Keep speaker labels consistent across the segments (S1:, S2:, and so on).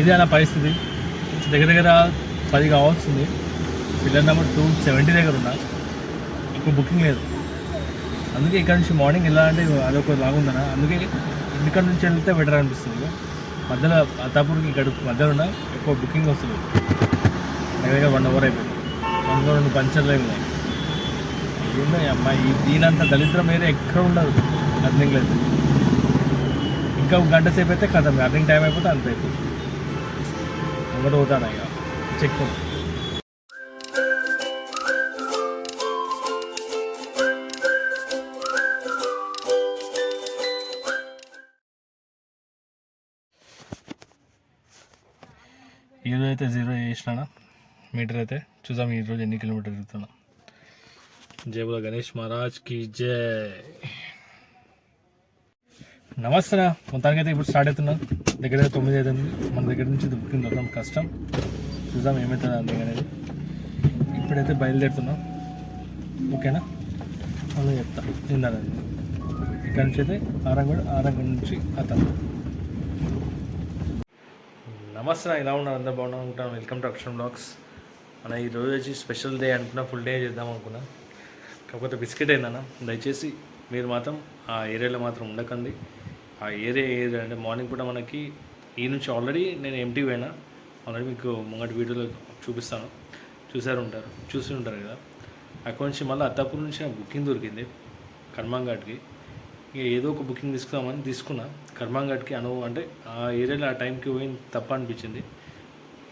S1: ఏదైనా పరిస్థితి దగ్గర దగ్గర పది కావాల్సింది పిల్లర్ నెంబర్ టూ సెవెంటీ దగ్గర ఉన్నా ఇప్పుడు బుకింగ్ లేదు. అందుకే ఇక్కడ నుంచి మార్నింగ్ వెళ్ళాలంటే అదొక లాగుందనా అందుకే ఇక్కడ నుంచి వెళ్తే బెటర్ అనిపిస్తుంది. మధ్యలో అత్తాపూర్కి ఇక్కడ మధ్యలో ఉన్న ఎక్కువ బుకింగ్ వస్తుంది. దగ్గర దగ్గర వన్ అవర్ అయిపోయింది. అందులో రెండు పంచర్లు అయిపోయి ఉన్నాయి అమ్మాయి దీనంత దళిద్రం వేరే ఎక్కడ ఉండదు. అర్థం లేదు ఇంకా ఒక గంట సేపు అయితే కథ రన్నింగ్ టైం అయిపోతే అంత అయిపోతుంది. ఒకటి పోతాను ఇక చెక్ ఈరోజు అయితే జీరో చేసినా మీటర్ అయితే? చూద్దాం ఈరోజు ఎన్ని కిలోమీటర్ తిరుగుతున్నా. జయబుల గణేష్ మహారాజ్కి జయ నమస్తే మొత్తానికి అయితే ఇప్పుడు స్టార్ట్ అవుతున్నాను దగ్గర తొమ్మిది అవుతుంది మన దగ్గర నుంచి బుకింగ్ దొరకడం కష్టం. చూద్దాం ఏమవుతుంది అంతే అనేది. ఇప్పుడైతే బయలుదేరుతున్నాం. ఓకేనా? అలా చెప్తా. తిన్నాను ఇక్కడ నుంచి అయితే ఆరంగూడ ఆరంగూడ నుంచి అతను. నమస్తే ఇలా ఉన్నారు? అందరు బాగున్నా ఉంటాను వెల్కమ్ టు అక్షరం బ్లాగ్స్. మన ఈ రోజు వచ్చి స్పెషల్ డే అనుకున్నా ఫుల్ డే చేద్దాం అనుకున్నా. కాకపోతే బిస్కెట్ అయిందన్న దయచేసి మీరు మాత్రం ఆ ఏరియాలో మాత్రం ఉండకండి. ఆ ఏరియా ఏరియా అంటే మార్నింగ్ పూట మనకి ఈ నుంచి ఆల్రెడీ నేను ఎంటీ పోయినా. ఆల్రెడీ మీకు ముంగటి వీడియోలో చూపిస్తాను. చూసారు ఉంటారు. చూసి ఉంటారు కదా. అక్కడి నుంచి మళ్ళీ అత్తాపూర్ నుంచి నాకు బుకింగ్ దొరికింది కర్మాంఘాట్కి. ఇక ఏదో ఒక బుకింగ్ తీసుకుందామని తీసుకున్నా. కర్మాంఘాట్కి అను అంటే ఆ ఏరియాలో ఆ టైంకి పోయింది తప్ప అనిపించింది.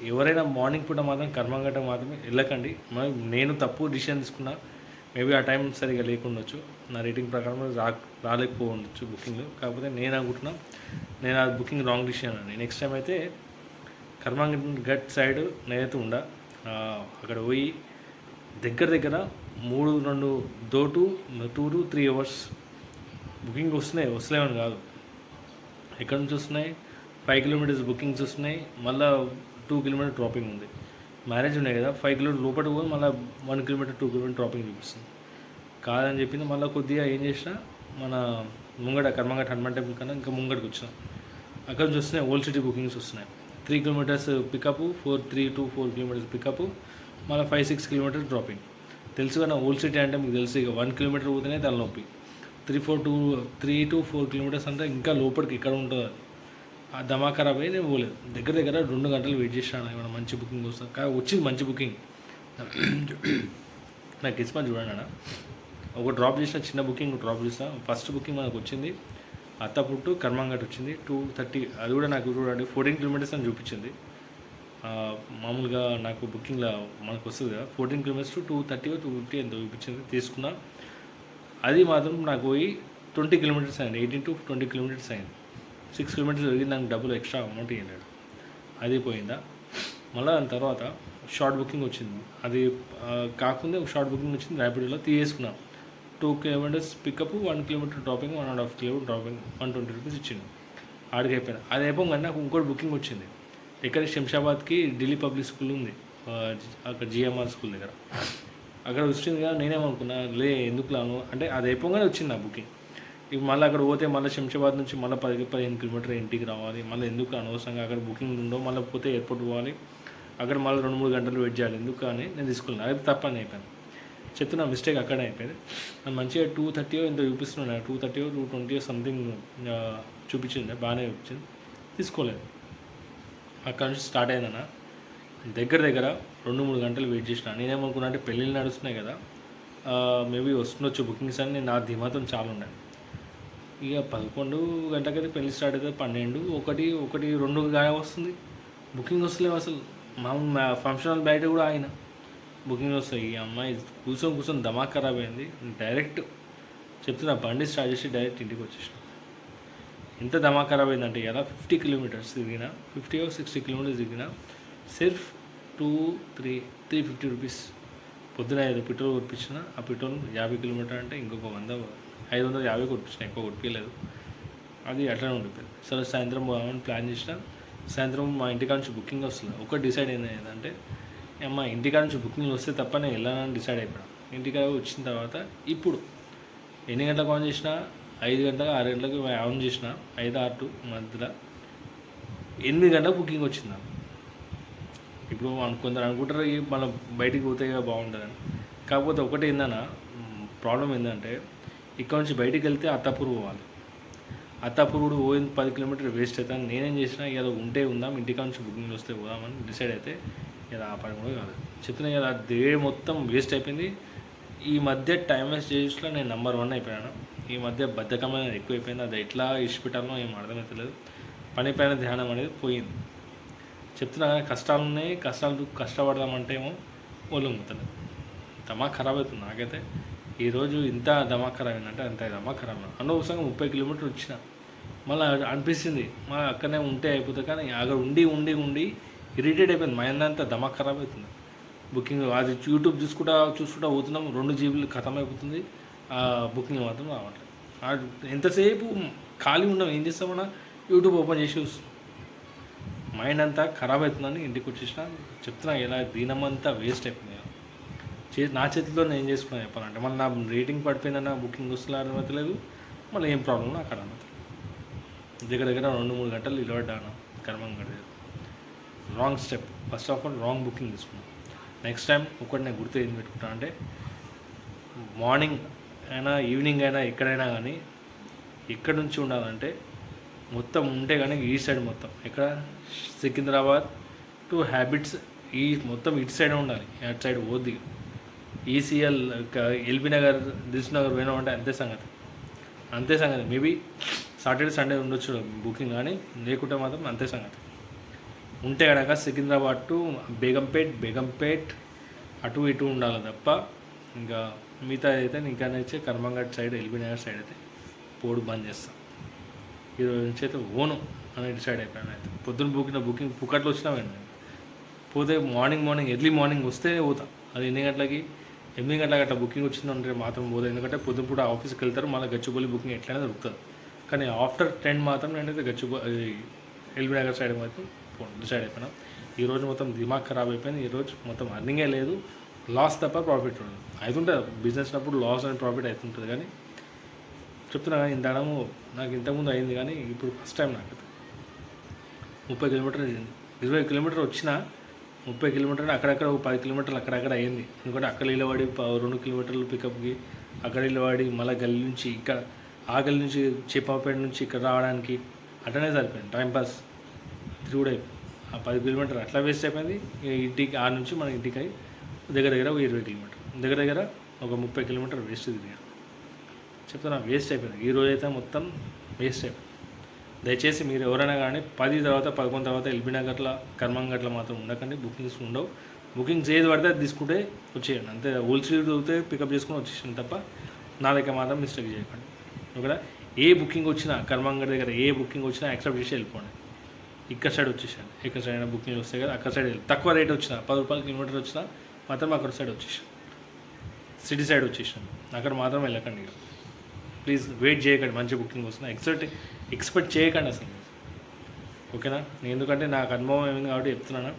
S1: ఎవరైనా మార్నింగ్ పూట మాత్రం కర్మాంఘాట్ మాత్రమే వెళ్ళకండి. మరి నేను తప్పు డిసిషన్ తీసుకున్నా. మేబీ ఆ టైం సరిగా లేకుండొచ్చు. నా రేటింగ్ ప్రకారం రా రాలేకపోవచ్చు బుకింగ్. కాకపోతే నేను అనుకుంటున్నా నేను ఆ బుకింగ్ రాంగ్ డిసిషన్ అని నెక్స్ట్ టైం అయితే కర్మాంగ్ గట్ సైడ్ నేనైతే ఉండ. అక్కడ పోయి దగ్గర దగ్గర మూడు రెండు దో to two to three hours booking వస్తున్నాయి. వస్తలేమని కాదు. ఎక్కడి నుంచి వస్తున్నాయి? ఫైవ్ కిలోమీటర్స్ బుకింగ్స్ వస్తున్నాయి. మళ్ళీ టూ కిలోమీటర్ డ్రాపింగ్ ఉంది. మ్యారేజ్ ఉన్నాయి కదా ఫైవ్ కిలోమీటర్ లోపల పోయి మళ్ళీ one kilometre two kilometre dropping చూపిస్తుంది. కాదని చెప్పింది మళ్ళీ కొద్దిగా ఏం చేసిన మన ముంగడ కర్మంగట హనుమాన్ టెంపుల్ కన్నా ఇంకా ముంగడికి వచ్చినాం. అక్కడ నుంచి వస్తున్నాయి ఓల్డ్ సిటీ బుకింగ్స్ వస్తున్నాయి. Three kilometres pickup four three to four kilometres pickup మళ్ళీ ఫైవ్ సిక్స్ కిలోమీటర్స్ డ్రాపింగ్ తెలుసు కదా ఓల్డ్ సిటీ అంటే మీకు తెలుసు ఇక వన్ కిలోమీటర్ పోతేనే తలనొప్పి. Three four two three to four kilometres అంటే ఇంకా లోపలికి ఇక్కడ ఉంటుంది ఆ దమా ఖరాబ్ అయ్యి నేను పోలేదు. దగ్గర దగ్గర రెండు గంటలు వెయిట్ చేశాను ఏమైనా మంచి బుకింగ్ వస్తాను కానీ వచ్చింది మంచి బుకింగ్ నాకు కిస్మత్ చూడండి అన్న. ఒక డ్రాప్ చేసిన చిన్న బుకింగ్ డ్రాప్ చేసిన. ఫస్ట్ బుకింగ్ మనకు వచ్చింది. అత్తపుట్టు కర్మంఘట్ వచ్చింది. టూ థర్టీ అది కూడా నాకు చూడండి ఫోర్టీన్ కిలోమీటర్స్ అని చూపించింది. మామూలుగా నాకు బుకింగ్లో మనకు వస్తుంది కదా. Fourteen kilometres to two thirty two fifty ఎంత చూపించింది. తీసుకున్నా. అది మాత్రం నాకు పోయి ట్వంటీ కిలోమీటర్స్ అయింది. ఎయిటీన్ టు ట్వంటీ కిలోమీటర్స్ అయింది. సిక్స్ కిలోమీటర్స్ జరిగింది నాకు డబ్బులు ఎక్స్ట్రా అమౌంట్ ఇవ్వలేడు అది పోయిందా? మళ్ళీ దాని తర్వాత షార్ట్ బుకింగ్ వచ్చింది. అది కాకుండా ఒక షార్ట్ బుకింగ్ వచ్చింది ర్యాపిడోలో తీసేసుకున్నాం. Two kilometres pickup one kilometre dropping one and half kilometre dropping one twenty rupees ఇచ్చింది ఆడికి అయిపోయినా అది అయిపోగానే నాకు ఇంకోటి బుకింగ్ వచ్చింది. ఇక్కడ శంషాబాద్కి ఢిల్లీ పబ్లిక్ స్కూల్ ఉంది. అక్కడ జిఎంఆర్ స్కూల్ దగ్గర. అక్కడ వచ్చింది కదా నేనేమనుకున్నా లే ఎందుకు లాను అంటే అది అయిపోగానే వచ్చింది నా బుకింగ్ ఇక మళ్ళీ అక్కడ పోతే మళ్ళీ శంషాబాద్ నుంచి మళ్ళీ పది పదిహేను కిలోమీటర్ ఇంటికి రావాలి. మళ్ళీ ఎందుకు అనవసరంగా అక్కడ బుకింగ్ ఉండో మళ్ళీ పోతే ఎయిర్పోర్ట్ పోవాలి. అక్కడ మళ్ళీ రెండు మూడు గంటలు వెయిట్ చేయాలి. ఎందుకు అని నేను తీసుకున్నాను. అది తప్పని అయిపోయింది చెప్తున్నా మిస్టేక్ అక్కడే అయిపోయింది. నన్ను మంచిగా టూ థర్టీ ఇంత చూపిస్తున్నాను two thirty two twenty something చూపించింది. బాగానే చూపించింది. తీసుకోలేదు. అక్కడ నుంచి స్టార్ట్ అయిందన్న. దగ్గర దగ్గర రెండు మూడు గంటలు వెయిట్ చేసిన. నేనేమనుకున్నా అంటే పెళ్ళిళ్ళు నడుస్తున్నాయి కదా. మేబీ వస్తుండొచ్చు. బుకింగ్స్ అని నేను నా ధీమాతం చాలా ఉన్నాయి. ఇక పదకొండు గంటకైతే పెళ్ళి స్టార్ట్ అవుతుంది పన్నెండు ఒకటి ఒకటి రెండు గాయ వస్తుంది. బుకింగ్ వస్తలేవు అసలు. మా ఫంక్షన్ హాల్ బయట కూడా ఆయన బుకింగ్ వస్తాయి. ఈ అమ్మాయి కూర్చొని కూర్చొని దమాక్ ఖరాబ్ అయింది. డైరెక్ట్ చెప్తున్నా బండి స్టార్ట్ చేసి డైరెక్ట్ ఇంటికి వచ్చేసిన. ఎంత దమా ఖరాబ్ అయిందంటే ఇలా ఫిఫ్టీ కిలోమీటర్స్ తిరిగిన ఫిఫ్టీ ఆర్ సిక్స్టీ కిలోమీటర్స్ తిరిగిన సిర్ఫ్ two three three fifty rupees పొద్దున ఐదు పెట్రోల్ కొనిపించిన. ఆ పెట్రోల్ యాభై కిలోమీటర్ అంటే ఇంకొక వంద ఐదు వందల యాభై కొట్టించిన ఎక్కువ కొట్టిలేదు అది అట్లనే ఉండిపోయింది సరే సాయంత్రం పోదామని ప్లాన్ చేసిన సాయంత్రం మా ఇంటికాడ నుంచి బుకింగ్ వస్తుంది ఒకటి డిసైడ్ అయింది ఏంటంటే మా ఇంటికాడ నుంచి బుకింగ్ వస్తే తప్ప నేను వెళ్ళానని డిసైడ్ అయిపోయాను. ఇంటికాడ వచ్చిన తర్వాత ఇప్పుడు ఎన్ని గంటలకు ఆన్ చేసిన ఐదు గంటలకు ఆరు గంటలకు ఆన్ చేసిన ఐదు ఆరు టు మధ్యలో ఎనిమిది గంటలకు బుకింగ్ వచ్చింది ఇప్పుడు కొందరు అనుకుంటారు మన మనం బయటికి పోతే ఇక బాగుంటుందని కాకపోతే ఒకటి ఏందన్నా ప్రాబ్లం ఏంటంటే ఇక్కడ నుంచి బయటికి వెళ్తే అత్తాపూర్ పోవాలి. అత్తాపూర్ కూడా పోయిన పది కిలోమీటర్ వేస్ట్ అవుతాను నేనేం చేసినా ఏదో ఉంటే ఉందాం ఇంటికా నుంచి బుకింగ్ వస్తే పోదామని డిసైడ్ అయితే ఇలా ఆ పని కూడా కాదు. చెప్తున్నా కదా డే మొత్తం వేస్ట్ అయిపోయింది. ఈ మధ్య టైం వేస్ట్ చేసిలో నేను నెంబర్ వన్ అయిపోయాను. ఈ మధ్య బద్ధకమైన ఎక్కువైపోయింది. అది ఎట్లా ఇష్టపెట్టాలో ఏం అర్థమవుతలేదు పని పైన ధ్యానం అనేది పోయింది. చెప్తున్నా కానీ కష్టాలు ఉన్నాయి. కష్టాలు కష్టపడదామంటే ఏమో ఒళ్ళు ముత్తలేదు తమా ఖరాబ్ అవుతుంది నాకైతే. ఈరోజు ఇంత దమాకరం ఖరాబ్ అంత దమాకరం ఖరాబ్ అయింది. అనవసరంగా ముప్పై కిలోమీటర్లు వచ్చిన. మళ్ళీ అనిపిస్తుంది మళ్ళీ అక్కడనే ఉంటే అయిపోతుంది కానీ అక్కడ ఉండి ఉండి ఉండి ఇరిటేట్ అయిపోయింది. మైండ్ అంతా దమాక్ ఖరాబ్ అవుతుంది బుకింగ్ అది యూట్యూబ్ చూసుకుంటా చూసుకుంటా పోతున్నాం రెండు జీబీలు ఖతం అయిపోతుంది ఆ బుకింగ్ మాత్రం రావట్లేదు. ఆ ఎంతసేపు ఖాళీ ఉండవు ఏం చేస్తామన్నా? యూట్యూబ్ ఓపెన్ చేసి మైండ్ అంతా ఖరాబ్ అవుతుందని ఇంటికి వచ్చేసిన. చెప్తున్నా ఇలా దీనమంతా వేస్ట్ అయిపోయింది. చే నా చేతిలో నేను చేసుకున్నాను చెప్పాలంటే మళ్ళీ నా రేటింగ్ పడిపోయిందన్న బుకింగ్ వస్తున్నా అనుమతలేదు మళ్ళీ ఏం ప్రాబ్లం అక్కడ అనుమతి దగ్గర దగ్గర రెండు మూడు గంటలు నిలబడ్డాను కర్మంగడ wrong step first of all wrong booking తీసుకున్నాను నెక్స్ట్ టైం ఒకటి నేను గుర్తు ఏం పెట్టుకుంటాను అంటే మార్నింగ్ అయినా ఈవినింగ్ అయినా ఎక్కడైనా కానీ ఎక్కడి నుంచి ఉండాలంటే మొత్తం ఉంటే కానీ ఈ సైడ్ మొత్తం. ఎక్కడ? సికింద్రాబాద్ టు హ్యాబిట్స్ ఈ మొత్తం ఇటు సైడ్ ఉండాలి. అటు సైడ్ పోద్ది. ఈసీఎల్ ఎల్బీ నగర్ దిల్స్ నగర్ పోయినామంటే అంతే సంగతి. అంతే సంగతి. మేబీ సాటర్డే సండే ఉండొచ్చు బుకింగ్ కానీ లేకుంటే మాత్రం అంతే సంగతి. ఉంటే కనుక సికింద్రాబాద్ టు బేగంపేట్ బేగంపేట్ అటు ఇటు ఉండాలి తప్ప ఇంకా మిగతా అయితే ఇంకా నచ్చే కర్మంగట్ సైడ్ ఎల్బీ నగర్ సైడ్ అయితే పోడు బంద్ చేస్తాం. ఈరోజు నుంచి అయితే ఓను అని డిసైడ్ అయిపోయాను అయితే. పొద్దున్న బుకిన బుకింగ్ పుక్కట్లో వచ్చినా పోతే మార్నింగ్ మార్నింగ్ ఎర్లీ మార్నింగ్ వస్తేనే పోతాను అది ఎన్ని గంటలకి? ఎనిమిది గంటలకు అట్లా బుకింగ్ వచ్చిందంటే మాత్రం పోదు ఎందుకంటే పొద్దున పూట ఆఫీస్కి వెళ్తారు మళ్ళీ గచ్చిబౌలి బుకింగ్ ఎట్లయినా దొరుకుతుంది. కానీ ఆఫ్టర్ టెన్ మాత్రం నేనైతే గచ్చిబౌ ఎల్బీ నగర్ సైడ్ మాత్రం డిసైడ్ అయిపోయినా. ఈరోజు మొత్తం దిమాగ్ ఖరాబ్ అయిపోయింది ఈ రోజు మొత్తం అర్నింగే లేదు. లాస్ తప్ప ప్రాఫిట్ ఉండదు. అవుతుంటుంది బిజినెస్ అప్పుడు లాస్ అండ్ ప్రాఫిట్ అవుతుంటుంది కానీ చెప్తున్నా కానీ ఇంతడము నాకు ఇంతకుముందు అయింది కానీ ఇప్పుడు ఫస్ట్ టైం నాకు ముప్పై కిలోమీటర్ ఇరవై కిలోమీటర్ వచ్చినా ముప్పై కిలోమీటర్లు అక్కడక్కడ ఒక పది కిలోమీటర్లు అక్కడక్కడ అయింది. ఎందుకంటే అక్కడ ఇల్లవాడి రెండు కిలోమీటర్లు పికప్కి అక్కడ ఇల్లవాడి మళ్ళీ గల్లి నుంచి ఇక్కడ ఆ గల్లి నుంచి చిప్పాపేట నుంచి ఇక్కడ రావడానికి అట్లనే సరిపోయింది. టైంపాస్ తిరుగుడు అయిపోయింది. ఆ పది కిలోమీటర్ అట్లా వేస్ట్ అయిపోయింది. ఇంటికి ఆ నుంచి మన ఇంటికి అయి దగ్గర దగ్గర ఒక ఇరవై కిలోమీటర్ దగ్గర దగ్గర ఒక ముప్పై కిలోమీటర్ వేస్ట్ తిరిగాను చెప్తున్నా వేస్ట్ అయిపోయింది. ఈ రోజు అయితే మొత్తం వేస్ట్ అయిపోయింది. దయచేసి మీరు ఎవరైనా కానీ పది తర్వాత పదకొండు తర్వాత ఎల్బీ నగర్లో కర్మంగట్లో మాత్రం ఉండకండి. బుకింగ్స్ ఉండవు. బుకింగ్స్ ఏది పడితే అది తీసుకుంటే వచ్చేయండి. అంతే హోల్సేల్ దొరికితే పికప్ చేసుకుని వచ్చేసాను తప్ప నా దగ్గర మాత్రం మిస్టేక్ చేయకండి. ఓకేనా? ఏ బుకింగ్ వచ్చినా కర్మంగడ్ దగ్గర ఏ బుకింగ్ వచ్చినా యాక్సెప్ట్ చేసి వెళ్ళిపోండి. ఇక్కడ సైడ్ వచ్చేసాను ఇక్కడ సైడ్ అయినా బుకింగ్ వస్తాయి కదా అక్కడ సైడ్ వెళ్ళి. తక్కువ రేట్ వచ్చినా పది రూపాయలు కిలోమీటర్ వచ్చినా మాత్రం అక్కడ సైడ్ వచ్చేసాను సిటీ సైడ్ వచ్చేసాను అక్కడ మాత్రం వెళ్ళకండి ఇక. ప్లీజ్ వెయిట్ చేయకండి మంచి బుకింగ్ వస్తుంది. ఎక్స్పెక్ట్ ఎక్స్పెక్ట్ చేయకండి అసలు. ఓకేనా? నేను ఎందుకంటే నాకు అనుభవం ఏమి కాబట్టి చెప్తున్నాను.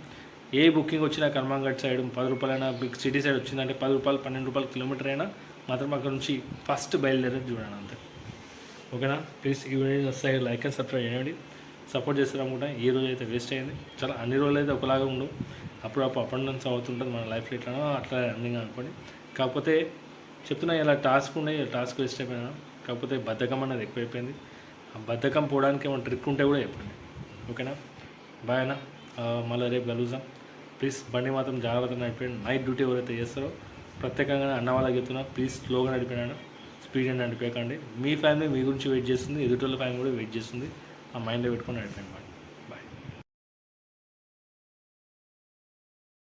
S1: ఏ బుకింగ్ వచ్చినా కర్మంగట్ సైడ్ పది రూపాయలైనా బిగ్ సిటీ సైడ్ వచ్చిందంటే పది రూపాయలు పన్నెండు రూపాయలు కిలోమీటర్ అయినా మాత్రం అక్కడ నుంచి ఫస్ట్ బయలుదేరేది చూడండి అంతే. ఓకేనా? ప్లీజ్ ఈ video side like and subscribe చేయండి. సపోర్ట్ చేస్తారు అనుకుంటా. ఈ రోజు అయితే వేస్ట్ అయింది. చాలా అన్ని రోజులు అయితే ఒకలాగా ఉండవు అప్పుడు అప్పుడు అప్ అండ్ డౌన్స్ అవుతుంటుంది మన లైఫ్లో ఎట్లా అట్లా రన్నింగ్ అనుకోండి. కాకపోతే చెప్తున్నా ఇలా టాస్క్ ఉన్నాయి టాస్క్ వేస్ట్ అయిపోయినా కాకపోతే బద్ధకం అన్నది ఎక్కువైపోయింది. ఆ బద్ధకం పోవడానికి ఏమైనా ట్రిక్ ఉంటే కూడా చెప్పండి. ఓకేనా? బాయ్ అన్న. మళ్ళీ రేపు కలుద్దాం. ప్లీజ్ బండి మాత్రం జాగ్రత్తగా నడిపండి నైట్ డ్యూటీ ఎవరైతే చేస్తారో ప్రత్యేకంగా అన్న వాళ్ళకి చెప్తున్నా ప్లీజ్ స్లోగా నడిపినాను స్పీడ్ అని నడిపేయకండి. మీ ఫ్యామిలీ మీ గురించి వెయిట్ చేస్తుంది. ఎదుటి వాళ్ళ ఫ్యామిలీ కూడా వెయిట్ చేస్తుంది. ఆ మైండ్లో పెట్టుకొని నడిపండి